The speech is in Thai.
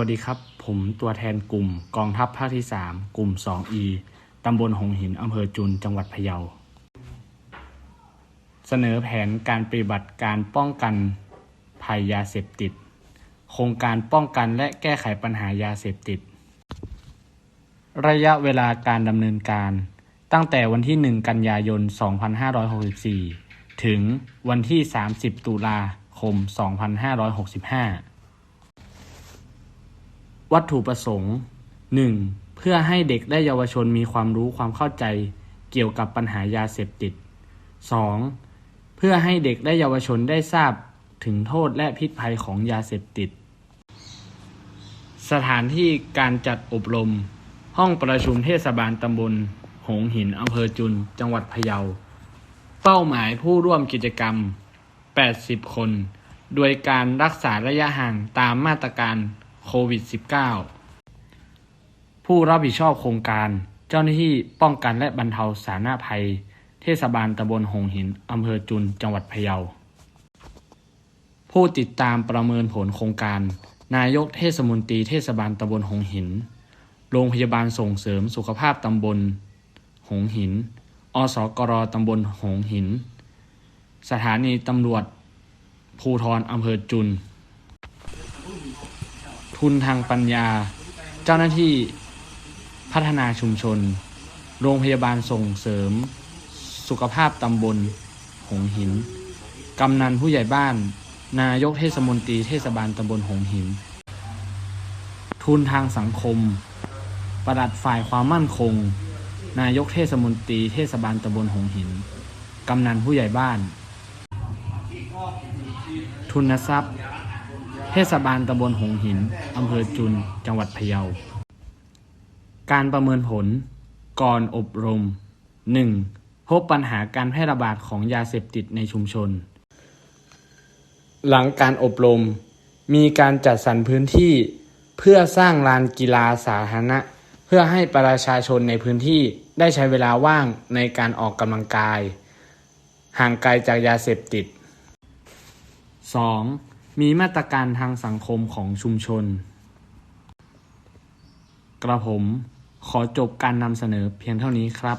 วัสดีครับ ผมตัวแทนกลุ่มกองทัพภาคที่ 3 กลุ่ม 2E ตำบลหงหิน อำเภอจุน จังหวัดพะเยา เสนอแผนการปฏิบัติการป้องกันภัยยาเสพติด โครงการป้องกันและแก้ไขปัญหายาเสพติด ระยะเวลาการดำเนินการ ตั้งแต่วันที่ 1 กันยายน 2564 ถึงวันที่ 30 ตุลาคม 2565 วัตถุประสงค์ 1. เพื่อให้เด็กและเยาวชนมีความรู้ความเข้าใจเกี่ยวกับปัญหายาเสพติด 2. เพื่อให้เด็กและเยาวชนได้ทราบถึงโทษและพิษภัยของยาเสพติด สถานที่การจัดอบรม ห้องประชุมเทศบาลตำบล หงหินอำเภอจุน จังหวัดพะเยา เป้าหมายผู้ร่วมกิจกรรม 80 คน โดยการรักษาระยะห่างตามมาตรการ โควิด -19 ผู้รับผิดชอบโครงการ เจ้าหน้าที่ป้องกันและบรรเทาสาธารณภัย เทศบาลตำบลหงหินอำเภอจุนจังหวัดพะเยา ผู้ติดตามประเมินผลโครงการ นายกเทศมนตรีเทศบาลตำบลหงหิน โรงพยาบาลส่งเสริมสุขภาพตำบล หงหิน อสกรตำบลหงหิน สถานีตำรวจภูทรอำเภอจุน ทุนทางปัญญา เจ้าหน้าที่พัฒนาชุมชน โรงพยาบาลส่งเสริม สุขภาพตำบล หงหิน กำนันผู้ใหญ่บ้าน นายกเทศมนตรีเทศบาลตำบลหงหิน ทุนทางสังคม ประหลัดฝ่ายความมั่นคง นายกเทศมนตรีเทศบาลตำบลหงหิน กำนันผู้ใหญ่บ้าน ทุนทรัพย์ เทศบาลตำบลหงหิน อำเภอจุน จังหวัดพะเยา การประเมินผล ก่อนอบรม 1. พบปัญหาการแพร่ระบาดของยาเสพติดในชุมชน หลังการอบรม มีการจัดสรรพื้นที่ เพื่อสร้างลานกีฬาสาธารณะ เพื่อให้ประชาชนในพื้นที่ได้ใช้เวลาว่างในการออกกำลังกาย ห่างไกลจากยาเสพติด 2. มีมาตรการทางสังคมของชุมชน กระผมขอจบการนำเสนอเพียงเท่านี้ครับ